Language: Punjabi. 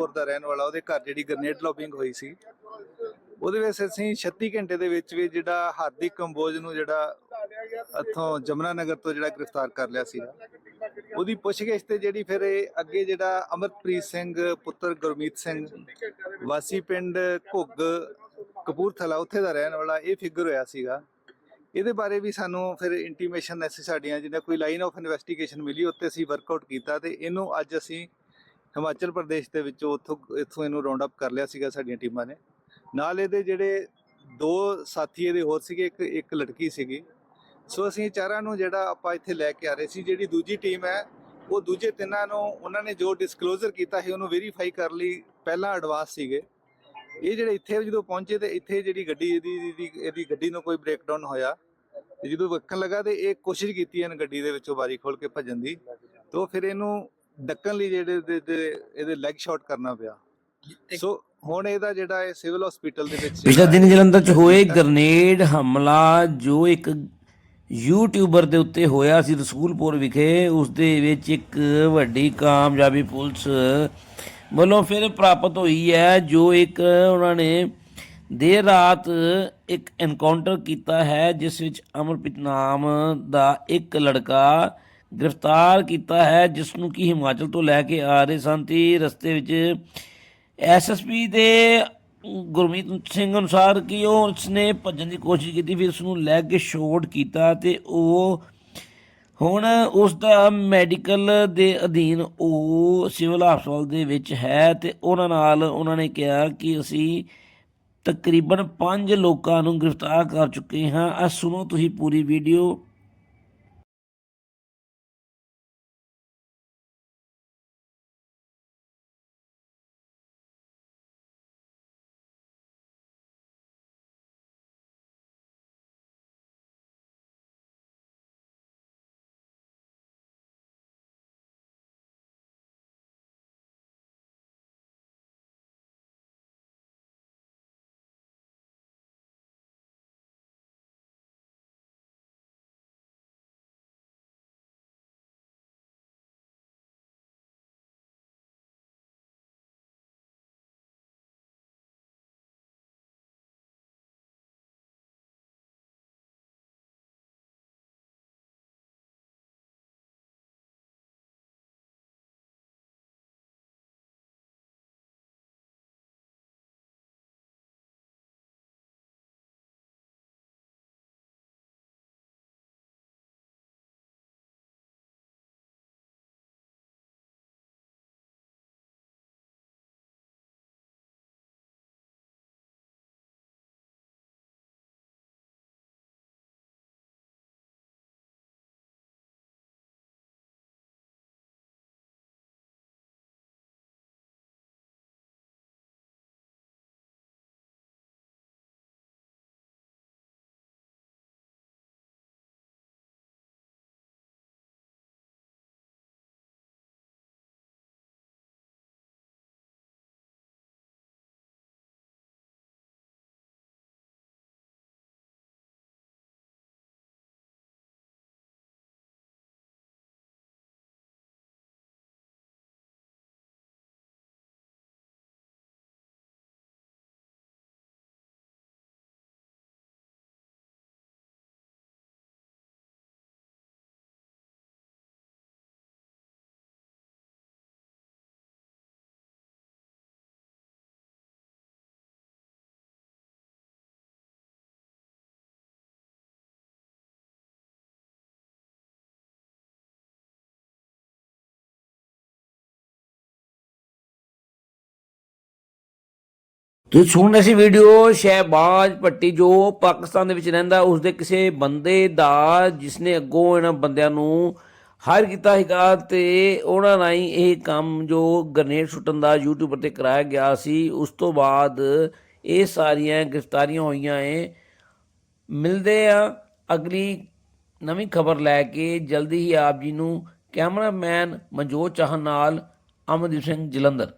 ਹੁਸ਼ਿਆਰਪੁਰ ਦਾ ਰਹਿਣ ਵਾਲਾ, ਉਹਦੇ ਘਰ ਜਿਹੜੀ ਗ੍ਰਨੇਡ ਲੌਬਿੰਗ ਹੋਈ ਸੀ, ਉਹਦੇ ਵਿੱਚ ਅਸੀਂ 36 ਘੰਟੇ ਦੇ ਵਿੱਚ ਵੀ ਜਿਹੜਾ ਹਾਰਦਿਕ ਕੰਬੋਜ ਨੂੰ ਜਿਹੜਾ ਇੱਥੋਂ ਜਮਨਾ ਨਗਰ ਤੋਂ ਜਿਹੜਾ ਗ੍ਰਿਫਤਾਰ ਕਰ ਲਿਆ ਸੀ। ਉਹਦੀ ਪੁੱਛਗਿੱਛ ਤੇ ਜਿਹੜੀ ਫਿਰ ਇਹ ਅੱਗੇ ਜਿਹੜਾ ਅਮਰਪ੍ਰੀਤ ਸਿੰਘ, ਪੁੱਤਰ ਗੁਰਮੀਤ ਸਿੰਘ, ਵਾਸੀ ਪਿੰਡ ਘੁੱਗ, ਕਪੂਰਥਲਾ ਉੱਥੇ ਦਾ ਰਹਿਣ ਵਾਲਾ, ਇਹ ਫਿਗਰ ਹੋਇਆ ਸੀਗਾ। ਇਹਦੇ ਬਾਰੇ ਵੀ ਸਾਨੂੰ ਫਿਰ ਇੰਟੀਮੇਸ਼ਨ ਐਸੀ ਸਾਡੀਆਂ ਜਿਹਨਾਂ ਕੋਈ ਲਾਈਨ ਆਫ ਇਨਵੈਸਟੀਗੇਸ਼ਨ ਮਿਲੀ, ਉੱਤੇ ਅਸੀਂ ਵਰਕਆਊਟ ਕੀਤਾ ਤੇ ਇਹਨੂੰ ਅੱਜ ਅਸੀਂ ਹਿਮਾਚਲ ਪ੍ਰਦੇਸ਼ ਦੇ ਵਿੱਚੋਂ ਉੱਥੋਂ, ਇੱਥੋਂ ਇਹਨੂੰ ਰਾਉਂਡ ਅਪ ਕਰ ਲਿਆ ਸੀਗਾ ਸਾਡੀਆਂ ਟੀਮਾਂ ਨੇ। ਨਾਲ ਇਹਦੇ ਜਿਹੜੇ ਦੋ ਸਾਥੀ ਇਹਦੇ ਹੋਰ ਸੀਗੇ, ਇੱਕ ਇੱਕ ਲੜਕੀ ਸੀਗੀ। ਸੋ ਅਸੀਂ ਚਾਰਾਂ ਨੂੰ ਜਿਹੜਾ ਆਪਾਂ ਇੱਥੇ ਲੈ ਕੇ ਆ ਰਹੇ ਸੀ, ਜਿਹੜੀ ਦੂਜੀ ਟੀਮ ਹੈ, ਉਹ ਦੂਜੇ ਤਿੰਨਾਂ ਨੂੰ ਉਹਨਾਂ ਨੇ ਜੋ ਡਿਸਕਲੋਜ਼ਰ ਕੀਤਾ ਸੀ, ਉਹਨੂੰ ਵੈਰੀਫਾਈ ਕਰ ਲਈ, ਪਹਿਲਾਂ ਐਡਵਾਂਸ ਸੀਗੇ। ਇਹ ਜਿਹੜੇ ਇੱਥੇ ਜਦੋਂ ਪਹੁੰਚੇ ਤੇ ਇੱਥੇ ਜਿਹੜੀ ਗੱਡੀ, ਇਹਦੀ ਇਹਦੀ ਗੱਡੀ ਨੂੰ ਕੋਈ ਬ੍ਰੇਕਡਾਊਨ ਹੋਇਆ। ਤੇ ਜਦੋਂ ਵੱਖਣ ਲੱਗਾ ਤੇ ਇਹ ਕੋਸ਼ਿਸ਼ ਕੀਤੀ ਇਹਨ ਗੱਡੀ ਦੇ ਵਿੱਚੋਂ ਬਾਰੀ ਖੋਲ ਕੇ ਭੱਜਣ ਦੀ। ਤੋਂ ਫਿਰ ਇਹਨੂੰ ਡੱਕਣ ਲਈ ਜਿਹੜੇ ਇਹਦੇ- ਇਹਦੇ ਇਹਦੇ ਲੈਗ ਸ਼ਾਟ ਕਰਨਾ ਪਿਆ। ਸੋ ਹੁਣ ਇਹਦਾ ਜਿਹੜਾ ਇਹ ਸਿਵਲ ਹਸਪੀਟਲ ਦੇ ਵਿੱਚ ਪਿਛਲੇ ਦਿਨ ਜਲੰਧਰ 'ਚ ਹੋਏ ਗ੍ਰਨੇਡ ਹਮਲਾ ਜੋ ਇੱਕ ਯੂਟਿਊਬਰ ਦੇ ਉੱਤੇ ਹੋਇਆ ਸੀ ਰਸੂਲਪੁਰ ਵਿਖੇ ਉਸ ਦੇ ਵਿੱਚ ਇੱਕ ਵੱਡੀ ਕਾਮਯਾਬੀ ਪੁਲਿਸ ਵੱਲੋਂ ਫਿਰ ਪ੍ਰਾਪਤ ਹੋਈ ਹੈ ਜੋ ਇੱਕ ਉਹਨਾਂ ਨੇ ਦੇਰ ਰਾਤ ਇੱਕ ਐਨਕਾਊਂਟਰ ਕੀਤਾ ਹੈ ਜਿਸ ਵਿੱਚ ਅਮਰਪ੍ਰੀਤ ਨਾਮ ਦਾ ਇੱਕ ਲੜਕਾ ਗ੍ਰਿਫਤਾਰ ਕੀਤਾ ਹੈ ਜਿਸ ਨੂੰ ਕਿ ਹਿਮਾਚਲ ਤੋਂ ਲੈ ਕੇ ਆ ਰਹੇ ਸਨ ਤੇ ਰਸਤੇ ਵਿੱਚ ਐਸਐਸਪੀ ਦੇ ਗੁਰਮੀਤ ਸਿੰਘ ਅਨੁਸਾਰ ਕਿ ਉਹ ਉਸਨੇ ਭੱਜਣ ਦੀ ਕੋਸ਼ਿਸ਼ ਕੀਤੀ, ਫਿਰ ਉਸ ਨੂੰ ਲੈ ਕੇ ਸ਼ੋਟ ਕੀਤਾ ਤੇ ਉਹ ਹੁਣ ਉਸ ਦਾ ਮੈਡੀਕਲ ਦੇ ਅਧੀਨ ਉਹ ਸਿਵਲ ਹਸਪਤਾਲ ਦੇ ਵਿੱਚ ਹੈ ਤੇ ਉਹਨਾਂ ਨਾਲ ਉਹਨਾਂ ਨੇ ਕਿਹਾ ਕਿ ਅਸੀਂ ਤਕਰੀਬਨ 5 ਲੋਕਾਂ ਨੂੰ ਗ੍ਰਿਫਤਾਰ ਕਰ ਚੁੱਕੇ ਹਾਂ। ਆ ਸੁਣੋ ਤੁਸੀਂ ਪੂਰੀ ਵੀਡੀਓ। ਤੁਸੀਂ ਸੁਣ ਰਹੇ ਸੀ ਵੀਡੀਓ ਸ਼ਹਿਬਾਜ਼ ਭੱਟੀ ਜੋ ਪਾਕਿਸਤਾਨ ਦੇ ਵਿੱਚ ਰਹਿੰਦਾ ਉਸ ਦੇ ਕਿਸੇ ਬੰਦੇ ਦਾ ਜਿਸਨੇ ਅੱਗੋਂ ਇਹਨਾਂ ਬੰਦਿਆਂ ਨੂੰ ਹਾਇਰ ਕੀਤਾ ਹੈਗਾ ਤੇ ਉਹਨਾਂ ਰਾਹੀਂ ਇਹ ਕੰਮ ਜੋ ਗ੍ਰਨੇਡ ਸੁੱਟਣ ਦਾ YouTube ਤੇ ਕਰਾਇਆ ਗਿਆ ਸੀ, ਉਸ ਤੋਂ ਬਾਅਦ ਇਹ ਸਾਰੀਆਂ ਗ੍ਰਿਫਤਾਰੀਆਂ ਹੋਈਆਂ ਏ ਮਿਲਦੇ ਆ ਅਗਲੀ ਨਵੀਂ ਖਬਰ ਲੈ ਕੇ। ਜਲਦੀ ਹੀ ਆਪ ਜੀ ਨੂੰ ਕੈਮਰਾਮੈਨ ਮਨਜੋਤ ਚਾਹਨ ਨਾਲ ਅਮਨਦੀਪ ਸਿੰਘ ਜਲੰਧਰ।